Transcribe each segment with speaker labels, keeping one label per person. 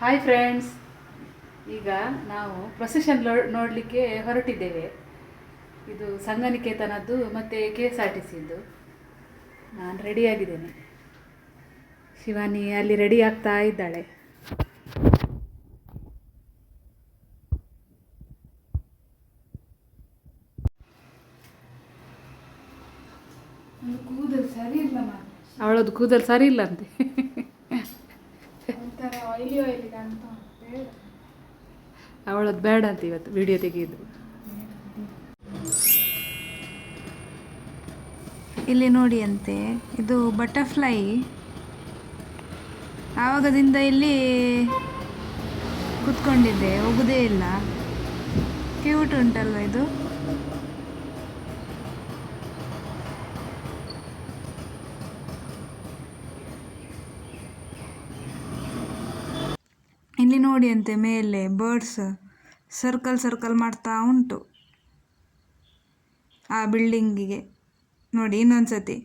Speaker 1: Hi friends ಈಗ ನಾವು procession ನೋಡಲಿಕ್ಕೆ ಹೊರಟಿದ್ದೇವೆ. ಇದು ಸಂಘನಿಕೇತನದ್ದು ಮತ್ತು K S R T C ನಾನು ರೆಡಿಯಾಗಿದ್ದೇನೆ ಶಿವಾನಿ ಅಲ್ಲಿ ರೆಡಿ ಆಗ್ತಾ ಇದ್ದಾಳೆ.
Speaker 2: ಕೂದಲು ಸರಿ ಇಲ್ಲ ಮಾತ್ರ
Speaker 1: ಅವಳದ್ದು ಕೂದಲು ಸರಿ ಇಲ್ಲ ಅಂತೆ
Speaker 2: ಒಂಥರ ಆಯಿಲಿ ಆಯಿಲಿ ಅಂತ ಬೇಡ
Speaker 1: ಅವಳದ್ದು ಬೇಡ ಅಂತ ಇವತ್ತು ವಿಡಿಯೋ ತೆಗೆಯೋದು.
Speaker 2: ಇಲ್ಲಿ ನೋಡಿ ಅಂತೆ ಇದು ಬಟರ್ಫ್ಲೈ ಆವಾಗದಿಂದ ಇಲ್ಲಿ ಕುತ್ಕೊಂಡಿದ್ದೆ, ಹೋಗುದೇ ಇಲ್ಲ. ಕ್ಯೂಟ್ ಉಂಟಲ್ವ ಇದು ಇಲ್ಲಿ ನೋಡಿ ಅಂತೆ ಮೇಲೆ ಬರ್ಡ್ಸ್ ಸರ್ಕಲ್ ಸರ್ಕಲ್ ಮಾಡ್ತಾ ಉಂಟು. ಆ ಬಿಲ್ಡಿಂಗಿಗೆ ನೋಡಿ ಇನ್ನೊಂದ್ಸತಿ.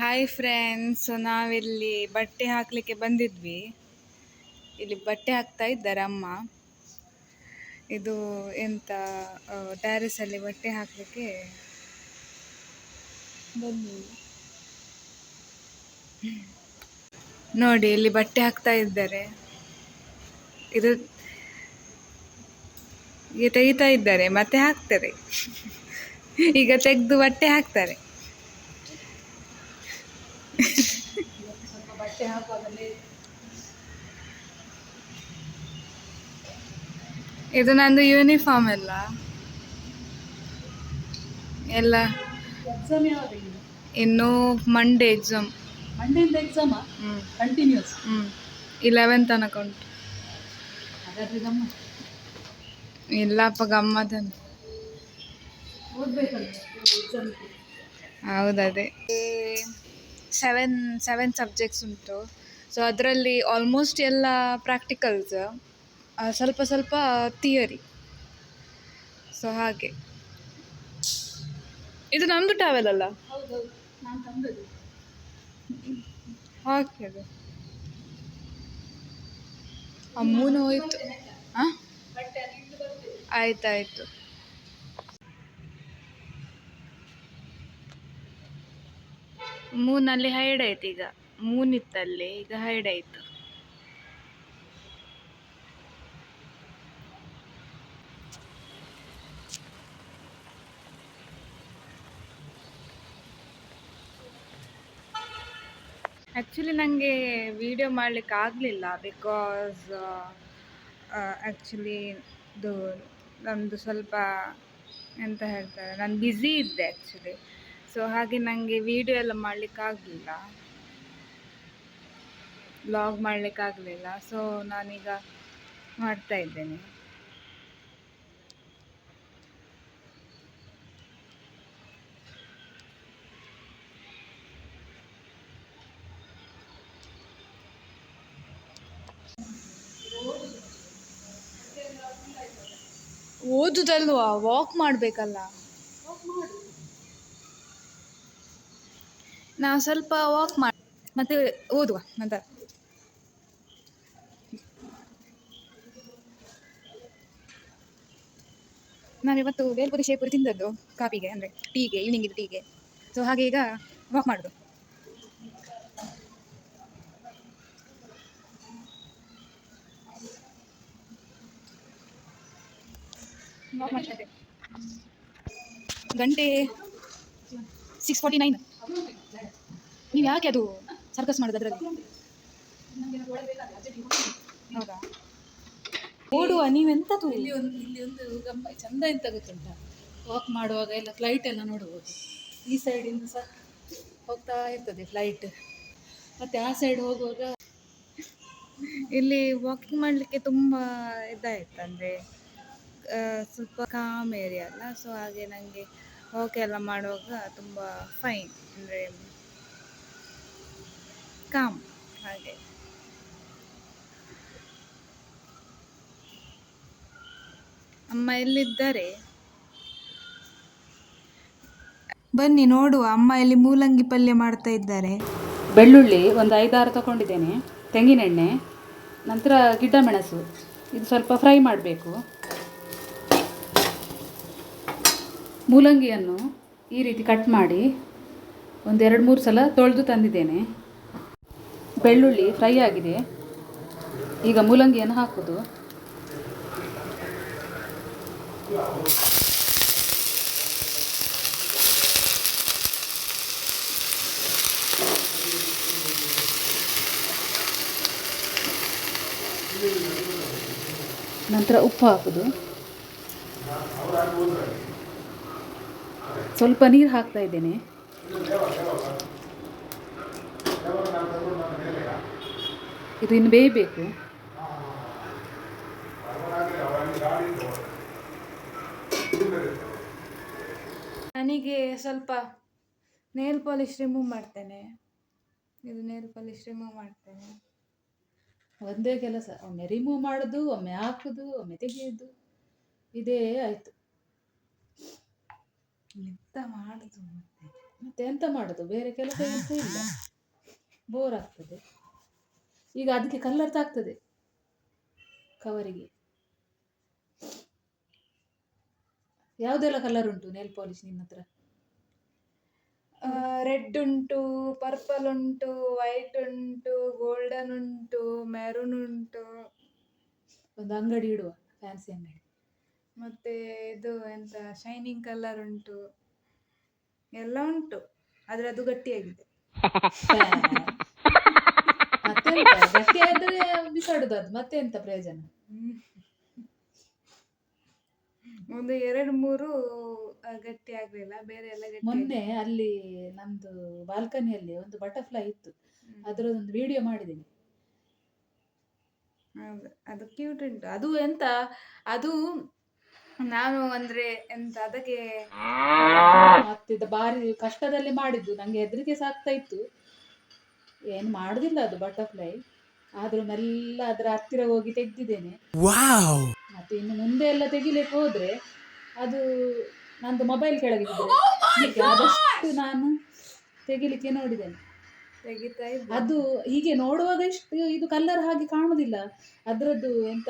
Speaker 2: ಹಾಯ್ ಫ್ರೆಂಡ್ಸ್ ನಾವಿಲ್ಲಿ ಬಟ್ಟೆ ಹಾಕಲಿಕ್ಕೆ ಬಂದಿದ್ವಿ. ಇಲ್ಲಿ ಬಟ್ಟೆ ಹಾಕ್ತಾ ಇದ್ದಾರೆ ಅಮ್ಮ. ಇದು ಎಂತ ಟ್ಯಾರಿಸಲ್ಲಿ ಬಟ್ಟೆ ಹಾಕಲಿಕ್ಕೆ ನೋಡಿ, ಇಲ್ಲಿ ಬಟ್ಟೆ ಹಾಕ್ತಾ ಇದ್ದಾರೆ. ಇದು ಈಗ ತೆಗಿತಾ ಇದ್ದಾರೆ, ಮತ್ತೆ ಹಾಕ್ತಾರೆ. ಈಗ ತೆಗೆದು ಬಟ್ಟೆ ಹಾಕ್ತಾರೆ. ಇದು ನಂದು ಯೂನಿಫಾರ್ಮ್ ಎಲ್ಲ. ಎಲ್ಲ.
Speaker 1: ಎಕ್ಸಾಮ್ ಯಾವಾಗ
Speaker 2: ಇನ್ನು ಮಂಡೇ ಎಕ್ಸಾಮ್
Speaker 1: ಮಂಡೆಯಿಂದ ಎಕ್ಸಾಮಾ ಕಂಟಿನ್ಯೂಸ್
Speaker 2: ಹ್ಞೂ ಇಲೆವೆನ್ ತನಕ ಉಂಟು.
Speaker 1: ಹಾಗಾದ್ರೆ ಗಮ್ಮತ್.
Speaker 2: ಇಲ್ಲಪ್ಪ ಗಮ್ಮತ್ತಂತ
Speaker 1: ಓದ್ಬೇಕಲ್ಲ ಎಕ್ಸಾಮ್
Speaker 2: ಹೌದದೇ ಸೆವೆನ್ ಸೆವೆನ್ ಸಬ್ಜೆಕ್ಟ್ಸ್ ಉಂಟು. ಸೊ ಅದರಲ್ಲಿ ಆಲ್ಮೋಸ್ಟ್ ಎಲ್ಲ ಪ್ರಾಕ್ಟಿಕಲ್ಸ್ ಸ್ವಲ್ಪ ಸ್ವಲ್ಪ ಥಿಯರಿ ಸೊ ಹಾಗೆ. ಇದು ನಮ್ಮದು ಟ್ರಾವೆಲ್ ಅಲ್ಲ? ಹಾಗೆ ಅಮ್ಮೂನು ಹೋಯ್ತು. ಹಾಂ ಆಯ್ತಾಯ್ತು ಮೂನಲ್ಲಿ ಹೈಡ್ ಆಯ್ತು ಈಗ. ಮೂನಿತ್ತಲ್ಲಿ ಈಗ ಹೈಡ್ ಆಯ್ತು. ಆ್ಯಕ್ಚುಲಿ ನನಗೆ ವಿಡಿಯೋ ಮಾಡಲಿಕ್ಕೆ ಆಗಲಿಲ್ಲ ಬಿಕಾಸ್ ಆ್ಯಕ್ಚುಲಿ ಇದು ನಮ್ಮದು ಸ್ವಲ್ಪ ಎಂತ ಹೇಳ್ತಾರೆ, ನಾನು ಬ್ಯುಸಿ ಇದ್ದೆ ಆ್ಯಕ್ಚುಲಿ ಸೊ ಹಾಗೆ ನನಗೆ ವಿಡಿಯೋ ಎಲ್ಲ ಮಾಡಲಿಕ್ಕೆ ಆಗಲಿಲ್ಲ. ಬ್ಲಾಗ್ ಮಾಡಲಿಕ್ಕೆ ಆಗಲಿಲ್ಲ. ಸೊ ನಾನೀಗ ಮಾಡ್ತಾ ಇದ್ದೇನೆ. ಓದುದಲ್ವಾ? ವಾಕ್ ಮಾಡಬೇಕಲ್ಲ. ನಾವು ಸ್ವಲ್ಪ ವಾಕ್ ಮಾಡಿ, ಮತ್ತೆ ಓದುವ ನಂತರ. ನಾವಿವತ್ತು ಬೇಲ್ಪುರಿ ಶೇಪುರಿ ತಿಂದದ್ದು ಕಾಫಿಗೆ, ಅಂದರೆ ಟೀಗೆ ಈವ್ನಿಂಗ್ ಇದು ಟೀಗೆ. ಸೊ ಹಾಗೆ ಈಗ ವಾಕ್ ಮಾಡೋದು ವಾಕ್ ಮಾಡ್ತಾ ಇದ್ದೆ. ಗಂಟೆ ಸಿಕ್ಸ್ ಫಾರ್ಟಿ ನೈನ್ ನೀವು ಯಾಕೆ ಅದು ಸರ್ಕಸ್ ಮಾಡೋದು ಅದರಲ್ಲಿ? ಹೌದಾ? ಓಡುವ ನೀವೆಂಥದ್ದು
Speaker 1: ಇಲ್ಲಿ ಒಂದು ಇಲ್ಲಿ ಒಂದು ಗಮ್ಮ ಚಂದ ಎಂತ ಗೊತ್ತುಂಟ? ವಾಕ್ ಮಾಡುವಾಗ ಎಲ್ಲ ಫ್ಲೈಟ್ ಎಲ್ಲ ನೋಡ್ಬೋದು ಈ ಸೈಡಿಂದ ಸಹ ಹೋಗ್ತಾ ಇರ್ತದೆ ಫ್ಲೈಟ್ ಮತ್ತೆ ಆ ಸೈಡ್ ಹೋಗುವಾಗ
Speaker 2: ಇಲ್ಲಿ ವಾಕಿಂಗ್ ಮಾಡಲಿಕ್ಕೆ ತುಂಬ ಇದಾಯಿತು ಅಂದರೆ ಸ್ವಲ್ಪ ಕಾಮ್ ಏರಿಯಾ ಅಲ್ಲ. ಸೊ ಹಾಗೆ ನನಗೆ ಓಕೆ ಎಲ್ಲ ಮಾಡುವಾಗ ತುಂಬ ಫೈನ್ ಅಂದರೆ ಕಾಮ್ ಹಾಗೆ. ಅಮ್ಮ ಎಲ್ಲಿದ್ದಾರೆ? ಬನ್ನಿ ನೋಡುವ. ಅಮ್ಮ ಇಲ್ಲಿ ಮೂಲಂಗಿ ಪಲ್ಯ ಮಾಡ್ತಾ ಇದ್ದಾರೆ.
Speaker 1: ಬೆಳ್ಳುಳ್ಳಿ ಒಂದು ಐದಾರು ತಗೊಂಡಿದ್ದೇನೆ. ತೆಂಗಿನೆಣ್ಣೆ, ನಂತರ ಗಿಡ್ಡ ಮೆಣಸು. ಇದು ಸ್ವಲ್ಪ ಫ್ರೈ ಮಾಡಬೇಕು. ಮೂಲಂಗಿಯನ್ನು ಈ ರೀತಿ ಕಟ್ ಮಾಡಿ ಒಂದು ಎರಡು ಮೂರು ಸಲ ತೊಳೆದು ತಂದಿದ್ದೇನೆ. ಬೆಳ್ಳುಳ್ಳಿ ಫ್ರೈ ಆಗಿದೆ. ಈಗ ಮೂಲಂಗಿಯನ್ನು ಹಾಕೋದು. ನಂತರ ಉಪ್ಪು ಹಾಕೋದು. ಸ್ವಲ್ಪ ನೀರು ಹಾಕ್ತಾ ಇದ್ದೇನೆ. ಇದು ಇನ್ನು ಬೇಯಬೇಕು.
Speaker 2: ನನಗೆ ಸ್ವಲ್ಪ ನೇಲ್ ಪಾಲಿಶ್ ರಿಮೂವ್ ಮಾಡ್ತೇನೆ. ಇದು ನೇಲ್ ಪಾಲಿಶ್ ರಿಮೂವ್ ಮಾಡ್ತೇನೆ.
Speaker 1: ಒಂದೇ ಕೆಲಸ, ಒಮ್ಮೆ ರಿಮೂವ್ ಮಾಡೋದು, ಒಮ್ಮೆ ಹಾಕೋದು, ಒಮ್ಮೆ ತೆಗೆಯೋದು. ಇದೇ ಆಯಿತು.
Speaker 2: ಎಂತ ಮಾಡುದು ಮತ್ತೆ?
Speaker 1: ಮತ್ತೆ ಎಂತ ಮಾಡೋದು? ಬೇರೆ ಕೆಲಸ ಎಂತ ಇಲ್ಲ. ಬೋರ್ ಆಗ್ತದೆ. ಈಗ ಅದಕ್ಕೆ ಕಲ್ಲರ್ ತಾಗ್ತದೆ ಕವರಿಗೆ. ಯಾವುದೆಲ್ಲ ಕಲರ್ ಉಂಟು ನೇಲ್ ಪಾಲಿಶ್ ನಿಮ್ಮ ಹತ್ರ?
Speaker 2: ರೆಡ್ ಉಂಟು ಪರ್ಪಲ್ ಉಂಟು ವೈಟ್ ಉಂಟು ಗೋಲ್ಡನ್ ಉಂಟು ಮೆರೂನ್ ಉಂಟು.
Speaker 1: ಒಂದು ಅಂಗಡಿ ಇಡುವ ಫ್ಯಾನ್ಸಿ ಅಂಗಡಿ.
Speaker 2: ಮತ್ತೆ ಇದು ಎಂತ ಶೈನಿಂಗ್ ಕಲರ್ ಉಂಟು. ಎಲ್ಲ ಉಂಟು ಆದ್ರೆ ಅದು ಗಟ್ಟಿಯಾಗಿದೆ.
Speaker 1: ಮತ್ತೆಂತ? ಗಟ್ಟಿ ಆದ್ರೆ ಬಿಸಾಡುದು ಅದು. ಮತ್ತೆ ಎಂತ ಪ್ರಯೋಜನ?
Speaker 2: ಒಂದು ಎರಡು ಮೂರು ಆ, ಗಟ್ಟಿ ಆಗ್ಲಿಲ್ಲ. ಬೇರೆ ಎಲ್ಲ ಗಟ್ಟಿ
Speaker 1: ಮೊನ್ನೆ ಅಲ್ಲಿ ನಮ್ದು ಬಾಲ್ಕನಿಯಲ್ಲಿ ಒಂದು ಬಟರ್ಫ್ಲೈ ಇತ್ತು. ಅದರದೊಂದು ವಿಡಿಯೋ ಮಾಡಿದ್ದೀನಿ.
Speaker 2: ಹೌದು. ಅದು ಕ್ಯೂಟ್ ಉಂಟು. ಅದು ಎಂತ ಅದು ನಾನು ಅಂದ್ರೆ ಎಂತ ಅದಕ್ಕೆ
Speaker 1: ಮತ್ತೆ ಬಾರಿ ಕಷ್ಟದಲ್ಲಿ ಮಾಡಿದ್ದು. ನಂಗೆ ಹೆದರಿಕೆ ಸಾಕ್ತಾ ಇತ್ತು. ಏನು ಮಾಡುದಿಲ್ಲ ಅದು ಬಟರ್ಫ್ಲೈ ಆದ್ರೂ ಮೆಲ್ಲ ಅದರ ಹತ್ತಿರ ಹೋಗಿ ತೆಗ್ದಿದ್ದೇನೆ. ಮತ್ತೆ ಇನ್ನು ಮುಂದೆ ಎಲ್ಲ ತೆಗಿಲಿಕ್ಕೆ ಹೋದ್ರೆ ಅದು ನಂದು ಮೊಬೈಲ್ ಕೆಳಗೆ ಹೀಗೆ ಆದಷ್ಟು ನಾನು ತೆಗಿಲಿಕ್ಕೆ ನೋಡಿದ್ದೇನೆ. ಅದು ಹೀಗೆ ನೋಡುವಾಗ ಇಷ್ಟು ಇದು ಕಲರ್ ಹಾಗೆ ಕಾಣುದಿಲ್ಲ. ಅದ್ರದ್ದು ಎಂತ?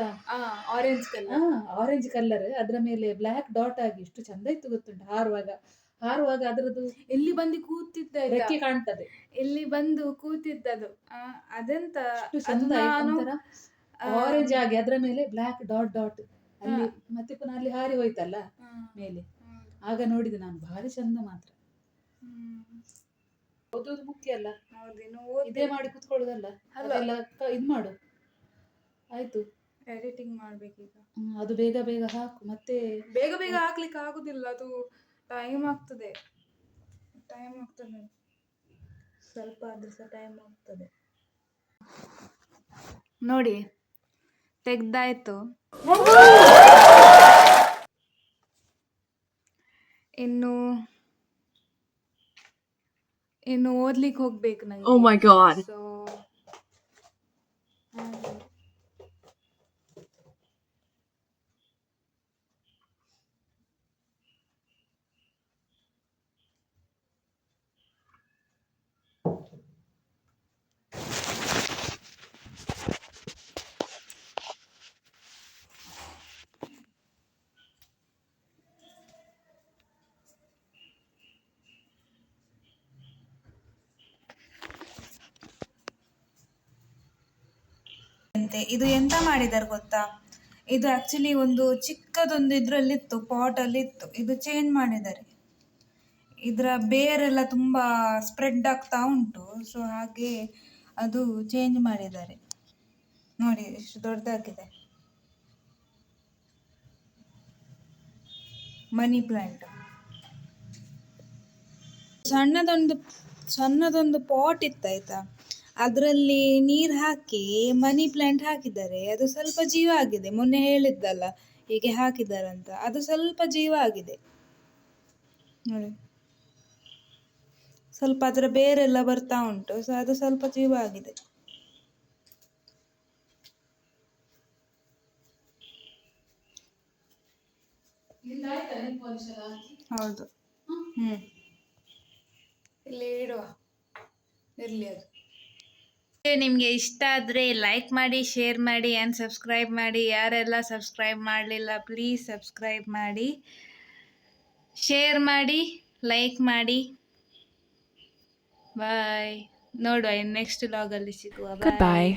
Speaker 2: ಆರೆಂಜ್ ಕಲರ್
Speaker 1: ಆರೆಂಜ್ ಕಲರ್ ಅದರ ಮೇಲೆ ಬ್ಲ್ಯಾಕ್ ಡಾಟ್ ಆಗಿ ಎಷ್ಟು ಚಂದ ಇತ್ತು ಗೊತ್ತುಂಟು ಹಾರುವಾಗ. ಹಾರುವಾಗ ಅದರದ್ದು
Speaker 2: ಎಲ್ಲಿ ಬಂದು ಕೂತಿದ್ದ?
Speaker 1: ರೆಕ್ಕೆ ಕಾಣ್ತದೆ.
Speaker 2: ಎಲ್ಲಿ ಬಂದು ಕೂತಿದ್ದದು? ಅದೆಂತ?
Speaker 1: ಆರೆಂಜ್ ಆಗಿ ಅದರ ಮೇಲೆ ಬ್ಲ್ಯಾಕ್ ಡಾಟ್ ಡಾಟ್ ಅಲ್ಲಿ ಮತ್ತೆ ಪುನಃ ಅಲ್ಲಿ ಹಾರಿ ಹೋಯ್ತಲ್ಲ ಮೇಲೆ. ಆಗ ನೋಡಿದೆ ನಾನು ಭಾರಿ ಚಂದ ಮಾತ್ರ. ಓದೋದು ಮುಖ್ಯ ಅಲ್ಲ. ಇದೇ ಮಾಡಿ ಕುತ್ಕೊಳ್ಳೋದಲ್ಲ.
Speaker 2: ಅಲ್ಲ.
Speaker 1: ಅದೆಲ್ಲ ಕ- ಇದ್ ಮಾಡು. ಆಯ್ತು.
Speaker 2: ಎಡಿಟಿಂಗ್ ಮಾಡ್ಬೇಕೀಗ
Speaker 1: ಹ್ಮ್, ಅದು ಬೇಗ ಬೇಗ ಹಾಕು. ಮತ್ತೆ
Speaker 2: ಬೇಗ ಬೇಗ ಹಾಕ್ಲಿಕ್ಕೆ ಆಗುದಿಲ್ಲ. ಅದು ಟೈಮ್ ಆಗ್ತದೆ. ಟೈಮ್ ಆಗ್ತದೆ. ಸ್ವಲ್ಪ ಆದ್ರೂ ಸಹ ಟೈಮ್ ಆಗ್ತದೆ. ನೋಡಿ ತೆಗ್ದಾಯ್ತು. ಇನ್ನು ಇನ್ನು ಓದ್ಲಿಕ್ಕೆ ಹೋಗ್ಬೇಕು ನಂಗೆ
Speaker 3: Oh my god.
Speaker 2: ಸೊ ಇದು ಎಂತ ಮಾಡಿದ್ದಾರೆ ಗೊತ್ತಾ? ಇದು ಆಕ್ಚುಲಿ ಒಂದು ಚಿಕ್ಕದೊಂದು ಇದ್ರಲ್ಲಿತ್ತು ಪಾಟ್ ಅಲ್ಲಿ ಇತ್ತು ಇದು ಚೇಂಜ್ ಮಾಡಿದ್ದಾರೆ. ಇದರ ಬೇರೆಲ್ಲ ತುಂಬಾ ಸ್ಪ್ರೆಡ್ ಆಗ್ತಾ ಉಂಟು. ಸೊ ಹಾಗೆ ಅದು ಚೇಂಜ್ ಮಾಡಿದ್ದಾರೆ. ನೋಡಿ ಎಷ್ಟು ದೊಡ್ಡದಾಗಿದೆ. ಮನಿ ಪ್ಲಾಂಟ್ ಸಣ್ಣದೊಂದು ಸಣ್ಣದೊಂದು ಪಾಟ್ ಇತ್ತಾಯ್ತಾ ಅದರಲ್ಲಿ ನೀರ್ ಹಾಕಿ, ಮನಿ ಪ್ಲಾಂಟ್ ಹಾಕಿದ್ದಾರೆ ಅದು ಸ್ವಲ್ಪ ಜೀವ ಆಗಿದೆ. ಮೊನ್ನೆ ಹೇಳಿದ್ದಲ್ಲ, ಹೀಗೆ ಹಾಕಿದ್ದಾರಂತ ಅದು ಸ್ವಲ್ಪ ಜೀವ ಆಗಿದೆ. ನೋಡಿ. ಸ್ವಲ್ಪ ಅದರ ಬೇರೆಲ್ಲ ಬರ್ತಾ ಉಂಟು. ಸೊ ಅದು ಸ್ವಲ್ಪ ಜೀವ ಆಗಿದೆ. ಹೌದು. ಹ್ಮ್. ಇಲ್ಲಿ ಇಡುವ. ಇರ್ಲಿ ಅದು. ನಿಮಗೆ ಇಷ್ಟ ಆದರೆ ಲೈಕ್ ಮಾಡಿ ಶೇರ್ ಮಾಡಿ ಆ್ಯಂಡ್ ಸಬ್ಸ್ಕ್ರೈಬ್ ಮಾಡಿ. ಯಾರೆಲ್ಲ ಸಬ್ಸ್ಕ್ರೈಬ್ ಮಾಡಲಿಲ್ಲ ಪ್ಲೀಸ್ ಸಬ್ಸ್ಕ್ರೈಬ್ ಮಾಡಿ. ಶೇರ್ ಮಾಡಿ ಲೈಕ್ ಮಾಡಿ. ಬಾಯ್ ನೋಡುವ ನೆಕ್ಸ್ಟ್ ಲಾಗಲ್ಲಿ ಸಿಗುವ. ಬಾಯ್.